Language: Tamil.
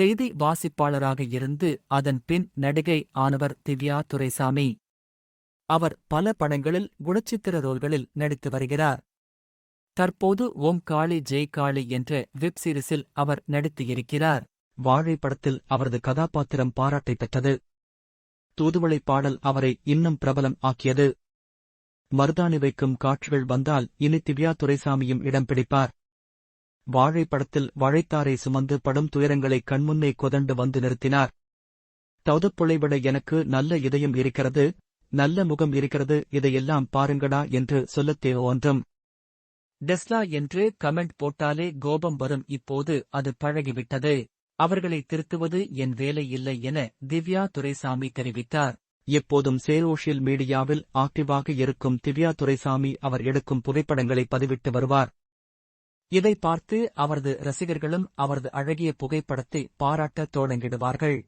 செய்தி வாசிப்பாளராக இருந்து அதன் பின் நடிகை ஆனவர் திவ்யா துரைசாமி. அவர் பல படங்களில் குணச்சித்திர ரோல்களில் நடித்து வருகிறார். தற்போது ஓம் காளி ஜெய் காளி என்ற வெப் சீரிஸில் அவர் நடித்து இருக்கிறார். வாழை படத்தில் அவரது கதாபாத்திரம் பாராட்டை பெற்றது. தூதுவளை பாடல் அவரை இன்னும் பிரபலம் ஆக்கியது. மருதாணி வைக்கும் காட்சிகள் வந்தால் இனி திவ்யா துரைசாமியும் இடம் பிடிப்பார். வாழைப்படத்தில் வாழைத்தாரை சுமந்து படும் துயரங்களை கண்முன்னே கொதண்டு வந்து நிறுத்தினார். தௌதப்புளை விட எனக்கு நல்ல இதயம் இருக்கிறது நல்ல முகம் இருக்கிறது இதையெல்லாம் பாருங்கடா என்று சொல்லத் ஒன்றும். டெஸ்லா என்று கமெண்ட் போட்டாலே கோபம் வரும். இப்போது அது பழகிவிட்டது. அவர்களை திருத்துவது என் வேலை இல்லை என திவ்யா துரைசாமி தெரிவித்தார். எப்போதும் சேரோஷியல் மீடியாவில் ஆக்டிவாக இருக்கும் திவ்யா துரைசாமி அவர் எடுக்கும் புகைப்படங்களை பதிவிட்டு வருவார். இதை பார்த்து அவரது ரசிகர்களும் அவரது அழகிய புகைப்படத்தை பாராட்டத் தொடங்கிடுவார்கள்.